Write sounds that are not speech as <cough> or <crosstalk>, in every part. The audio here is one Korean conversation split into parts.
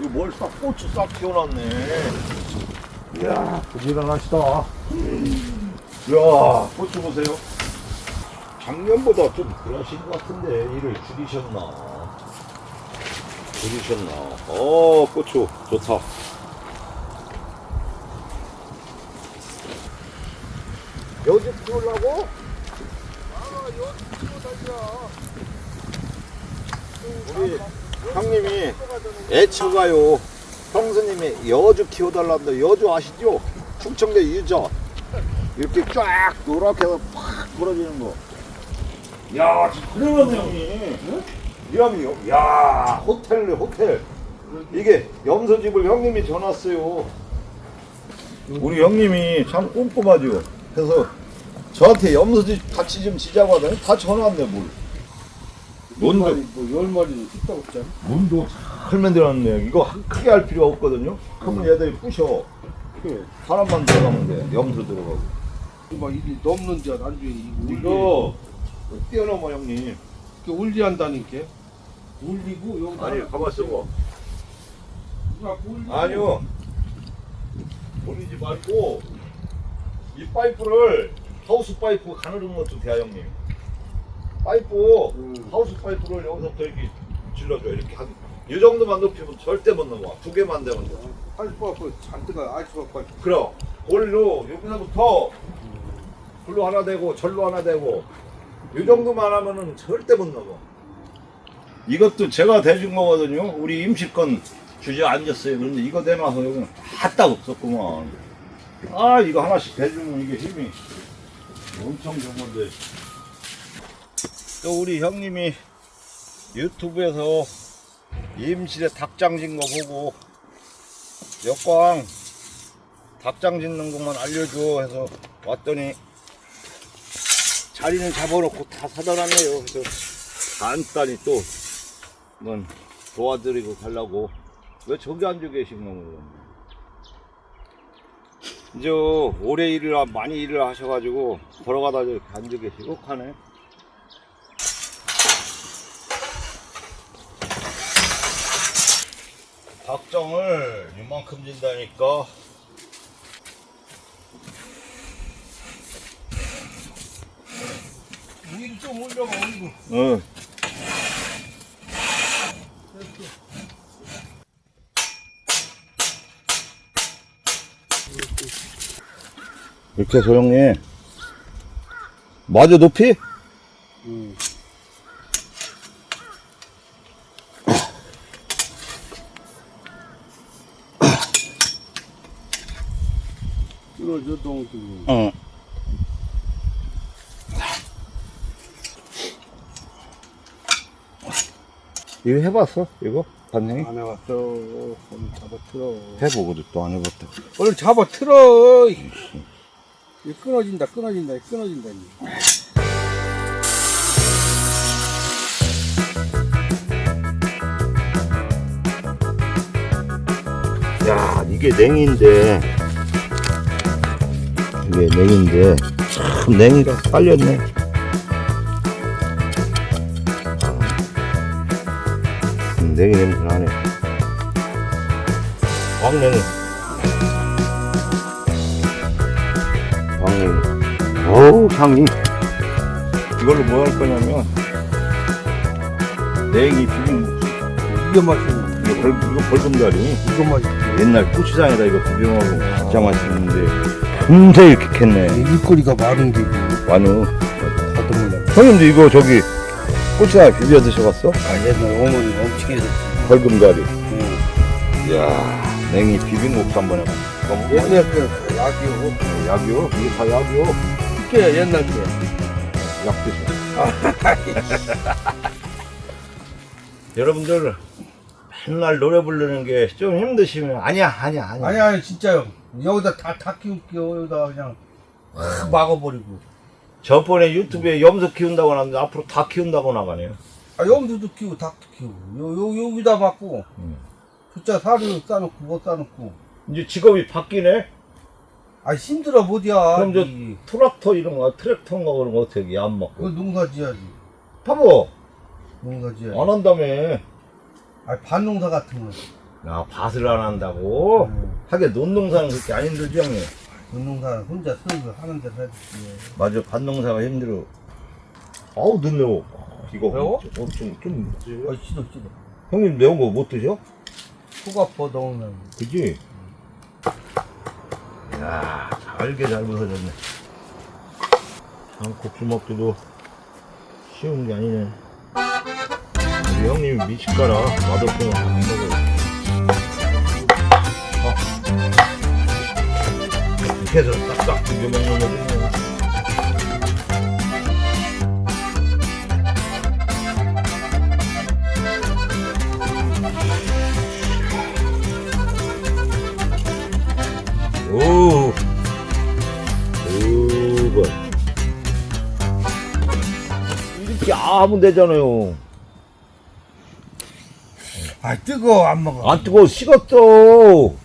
이거 뭘 싹, 고추 싹 키워놨네. 이야, 부지런하시다. 이야, 고추 보세요. 작년보다 좀 그러신 것 같은데, 일을 줄이셨나. 줄이셨나. 어, 고추, 좋다. 여기 키우려고? 우리 형님이 애처가요. 형수님이 여주 키워달라는데 여주 아시죠? 충청도 유저 이렇게 쫙 노랗게 해서 팍 부러지는 거. 야, 그러네 형님. 위험이요. 야, 호텔네 호텔. 이게 염소집을 형님이 전왔어요. 우리 형님이 참 꼼꼼하죠. 그래서 저한테 염소집 같이 좀 지자고 하더니 다 전화왔네 뭘. 뭔도 뭐열 마리는 뚝딱 없잖아. 문도 잘 만들었네요. 이거 크게 할 필요 없거든요. 그러면 얘들이 부셔. 그래. 사람만 들어가면 돼. 염소 들어가고. 막 일이 넘는데 나중에 이거 이거 뛰어넘어 형님. 올리한다니까. 올리고 여기다 아니 가만있어 봐. 누가 올리고 아니요. 올리지 말고 이 파이프를 하우스 파이프 가누는 것도 돼요 형님. 파이프 음. 하우스 파이프를 여기서부터 이렇게 질러줘 이렇게 한 이 정도만 높이면 절대 못 넘어. 두 개만 되면 돼. 할수 갖고 잔뜩아 알수 갖고 그럼 골로 여기서부터 글로 하나 되고 절로 하나 되고 이 정도만 하면은 절대 못 넘어. 이것도 제가 대준 거거든요. 우리 임시권 주저앉았어요. 그런데 이거 대놔서 여기는 하딱 없었구만. 아 이거 하나씩 대주면 이게 힘이 엄청 좋은 건데. 또 우리 형님이 유튜브에서 임실에 닭장 짓는 거 보고 역광 닭장 짓는 것만 알려줘 해서 왔더니 자리는 잡아놓고 다 사달하네요. 그래서 간단히 또 이건 도와드리고 가려고 왜 저기 앉아 계신 거예요? 이제 오래 일을 하- 많이 일을 하셔가지고 걸어가다 이렇게 앉아 계시고 하네. 닭장을 이만큼 진다니까 위로 좀 올려봐 올리고. 응. 이렇게 소용해. 맞아 높이? 응. 끊어져 동동. 응. 이거 해봤어? 이거? 반영이? 안 해봤어. 오늘 잡아 틀어. 해보고도 또 안 해봤다. 오늘 잡아 틀어. 이 끊어진다 끊어진다 끊어진다. 이. 야, 이게 냉인데. 이게 냉인데. 참, 냉이가 빨렸네. 음, 냉이 냄새 나네. 왕냉이. 왕냉이. 어우, 향이. 이걸로 뭐 할 거냐면, 냉이 비빔, 이게 맛있네. 이거 벌, 이거 벌금다리. 이거 맛있네. 옛날 고추장에다 이거 비벼먹으면 진짜 맛있는데 금세 이렇게 캤네 일거리가 많은 게 완우 다듬으려고. 형님도 이거 저기 고추장에 비벼 드셔봤어? 아 옛날 어머니가 엄청 했었지. 벌금다리 응. 이야 냉이 비빔국수 한번 해봐 너무 옛날 그 약이고 약이요? 이게 다 약이요? 꽤 옛날 게. 약 드셔 <laughs> 여러분들 맨날 노래 부르는 게 좀 힘드시면 아니야 아니야 아니야 아니 아니 진짜요. 여기다 다 다 키울게요. 여기다 그냥 확 막아버리고. 저번에 유튜브에 염소 키운다고 하는데 앞으로 다 키운다고 나가네요 아 염소도 키우고 닭도 키우고. 요, 요 여기다 막고. 음. 숫자 사료 싸놓고 못 싸놓고. 이제 직업이 바뀌네 아 힘들어 못이야. 그럼 저 이- 트랙터 이런 거, 트랙터인가 그런 거 어떻게 안 그거 먹고. 농사 지어야지. 봐봐. 농사 지어야지. 안 한다며. 아 반농사 같은 거. 야, 밭을 안 한다고? 음. 하게 논농사는 그렇게 안 힘들지, 형님? 농사 혼자 서서 하는 대로 해야지. 맞아, 밭농사가 힘들어. 아우, 눈 매워. 이거 매워? 좀, 좀, 좀. 아 싫어 싫어. 형님 매운 거 못 드셔? 속 아파 너무나. 그지? 야, 잘게 잘 부서졌네. 참, 국수 먹기도 쉬운 게 아니네. 우리 형님이 미식가라 맛없으면 안 먹어. 아. 해서 딱딱 비벼 먹는 거지. 뭐. 오, 오, 뭐. 이렇게 아 하면 되잖아요. 아 뜨거 안 먹어. 안 뜨거워, 식었어.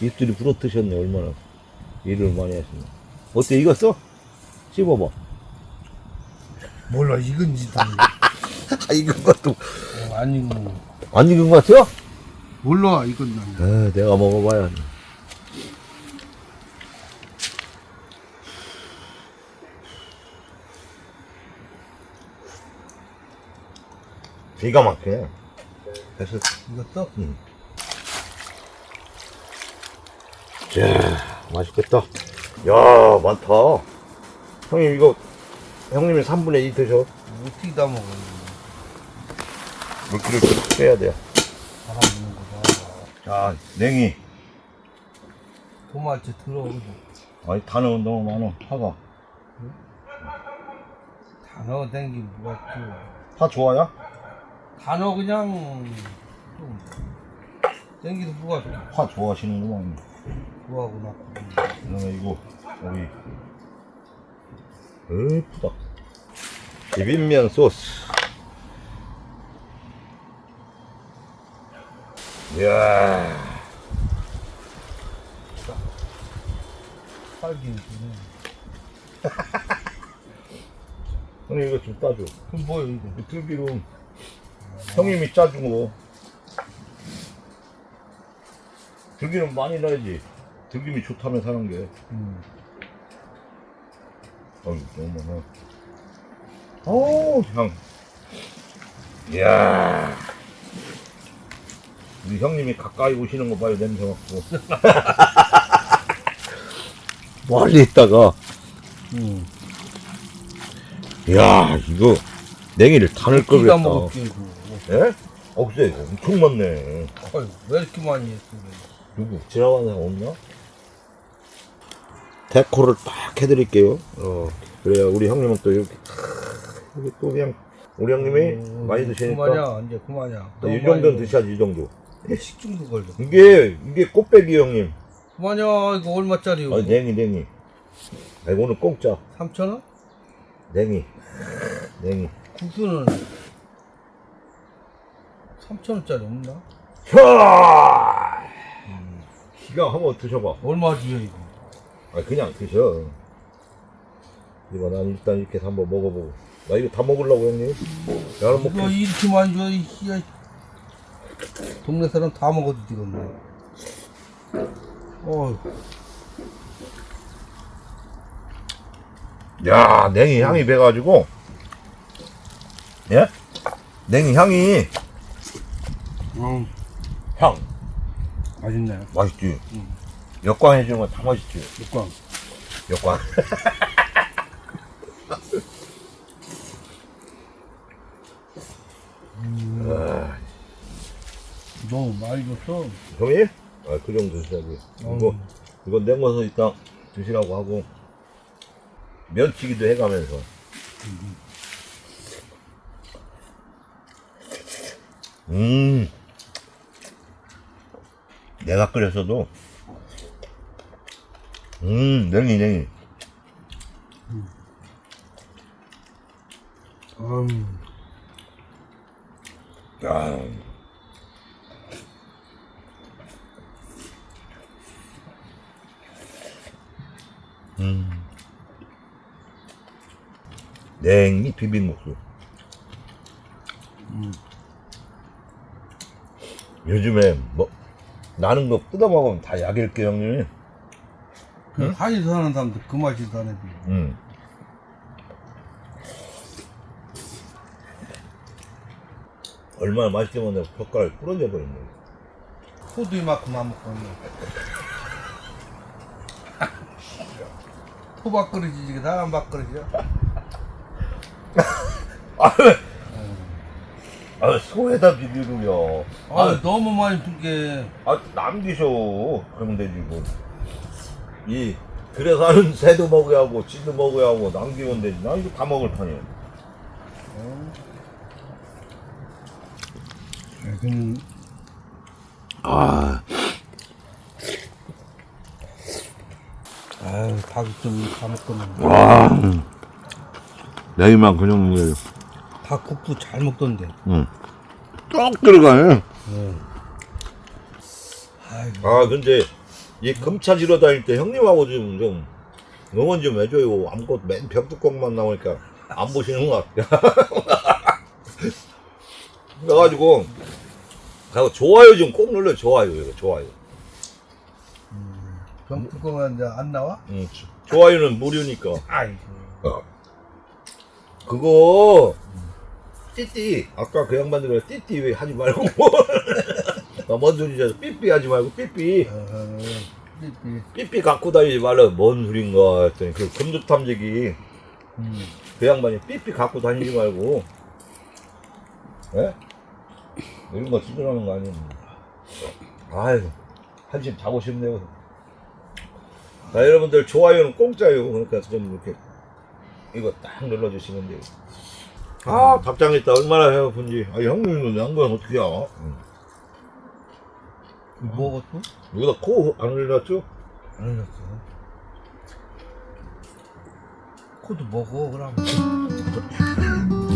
입술이 부러뜨셨네, 얼마나. 일을 많이 하시네. 어때, 익었어? 씹어봐. 몰라 익은지 다. 아, <laughs> 익은 것도. 어, 안 익은. 안 익은 것 같아요? 몰라 익은 난. 아, 내가 먹어봐야. 돼. 기가 막혀. 됐어. 익었어? 자, 맛있겠다. 야, 많다. 형님, 이거, 형님이 3분의 2 드셔. 어떻게 다 먹어? 물기를 좀 빼야 돼요. 사람 있는 거다. 자, 냉이. 도마치 들어오고 아니, 단어 너무 많아. 파가. 단어 댕기 뭐가 또 파 좋아요? 단어 그냥 좀 댕기도 뭐가 좀파 좋아하시는구만. 좋아하고 나고 그다음에 이거 여기. 예쁘다. 비빔면 소스. 이야. 빨기 형님 이거 좀 따줘. 그럼 뭐야 이거? 이 들기름 형님이 짜준 거 들기름 많이 넣어야지. 들기름이 좋다며 사는 게. 음. 어이 너무 많아. 어우 향 이야. 우리 형님이 가까이 오시는 거 봐요 냄새 맡고. <laughs> 멀리 있다가. 음. 이야 이거 냉이를 타늘 걸 기가 그랬다. 먹을게 이거 예? 없어 이거 엄청 많네. 어이 왜 이렇게 많이 했어 누 구 지나가는 없나? 데코를 딱 해드릴게요. 어 그래야 우리 형님은 또 이렇게 이게 또 그냥 우리 형님이 음, 많이 드시니까. 그만이야 이제 그만이야. 이 정도는 드셔야지 이 정도. 식중독 걸려. 이게 이게 꽃배기 형님. 그만이야 이거 얼마짜리요? 아 냉이 냉이. 아 이거는 공짜. 3,000원? 냉이. 냉이. 국수는 3,000원짜리 없나? 혀 기가 한번 드셔봐. 얼마 주요 이거? 아 그냥 드셔. 이거 난 일단 이렇게 해서 한번 먹어보고. 나 이거 다 먹으려고 형님 야는 이거 이렇게 많이 줘, 이 씨야. 동네 사람 다 먹어도 되겠네. 어, 야 냉이 향이 배가지고. 예? 냉이 향이. 음, 향 맛있네. 맛있지 음. 역광 해주는 건 다 맛있지 육광. 역광 너무 많이 줬어. 형님? 아그 정도 드셔야지 이거 이거 냉어서 이따 드시라고 하고 면치기도 해가면서 음 내가 끓였어도 음 냉이 냉이 음, 야 음. 냉이 비빔국수. 음. 요즘에 뭐 나는 거 뜯어 먹으면 다 약일게 형님. 그 하이에서 사는 사람들 그 맛이 나네. 음. 얼마나 맛있게 먹는데 젓가락이 부러져 버렸네. 소도 이만큼 안 먹고 있네. 토박그릇이지 이게 사람 밥그릇이야? <laughs> 아 소에다 비비고요. 아, 아, 너무 많이 두게 아 남기셔. 그러면 되지 뭐. 이 그래서 하는 새도 먹어야 하고 쥐도 먹어야 하고 남기면 되지. 나 이거 다 먹을 판이야. 좀 아, 아유 닭이 좀다 먹던데 와. 냉이만 그냥 먹어요. 닭 국도 잘 먹던데. 응. 쭉 들어가네. 아이고. 아 근데 이 금차지러 다닐 때 형님하고 좀, 좀 응원 좀 해줘요. 아무것도 맨 벽뚜껑만 나오니까 안 보시는 것 같아 <laughs> 그래가지고 하고 좋아요 좀 꼭 눌러 좋아요 이거 좋아요. 병뚜껑은 이제 안 나와? 응, 조- 좋아요는 무료니까. 아이고. 그거 띠띠. 아까 그 양반들 띠띠 왜 하지 말고 <laughs> 나뭔 소리지? 삐삐 하지 말고 삐삐. 어, 삐삐 갖고 다니지 말라. 뭔 소린가 했더니 그 금주탐지기. 음. 그 양반이 삐삐 갖고 다니지 말고. 예? 이런 거 지도하는 거 아니에요? 아유 한심 자고 싶네요. 자 여러분들 좋아요는 공짜예요. 그러니까 좀 이렇게 이거 딱 눌러주시면 돼요 아 답장했다 얼마나 배고픈지 아 형님은 양반 어떻게 알아 응. 먹었어? 여기다 코 안 흘렸죠? 안 흘렸어 코도 먹어 그럼 <laughs>